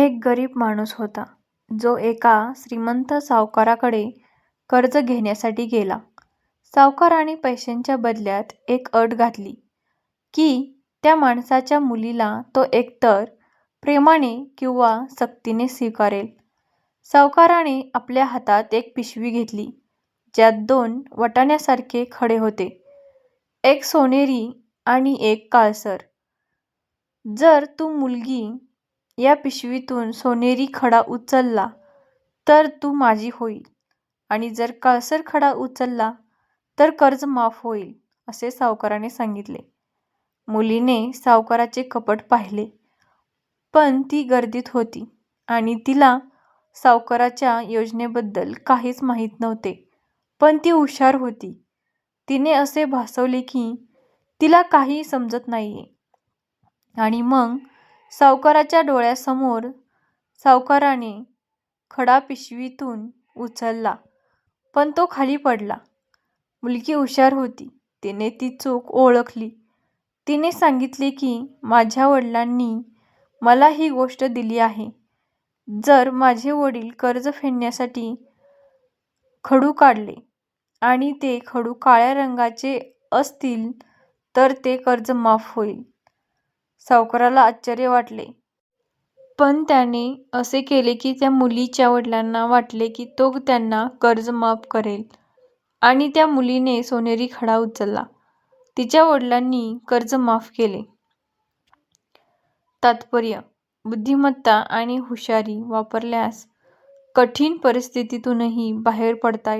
एक गरीब माणूस होता जो एका श्रीमंत सावकाराकडे कर्ज घेण्यासाठी गेला. सावकाराने पैशांच्या बदल्यात एक अट घातली की त्या माणसाच्या मुलीला तो एकतर प्रेमाने किंवा सक्तीने स्वीकारेल. सावकाराने आपल्या हातात एक पिशवी घेतली ज्यात दोन वटाण्यासारखे खडे होते, एक सोनेरी आणि एक काळसर. जर तू मुलगी या पिशवीतून सोनेरी खडा उचलला तर तू माझी होईल आणि जर काळसर खडा उचलला तर कर्ज माफ होईल असे सावकाराने सांगितले. मुलीने सावकाराचे कपट पाहिले पण ती गर्दीत होती आणि तिला सावकाराच्या योजनेबद्दल काहीच माहीत नव्हते पण ती हुशार होती. तिने असे भासवले की तिला काही समजत नाहीये आणि मग सावकाराच्या डोळ्यासमोर सावकाराने खडा पिशवीतून उचलला पण तो खाली पडला. मुलगी हुशार होती. तिने ती चूक ओळखली. तिने सांगितले की माझ्या वडिलांनी मला ही गोष्ट दिली आहे. जर माझे वडील कर्ज फेडण्यासाठी खडू काढले आणि ते खडू काळ्या रंगाचे असतील तर ते कर्ज माफ होईल. सावकाराला आश्चर्य वाटले. पण त्याने असे केले की त्या मुलीच्या वडिलांना वाटले की तो त्यांना कर्ज माफ करेल आणि त्या मुलीने सोनेरी खडा उचलला. तिच्या वडिलांनी कर्ज माफ केले. तात्पर्य बुद्धिमत्ता आणि हुशारी वापरल्यास कठीण परिस्थितीतूनही बाहेर पडता येते.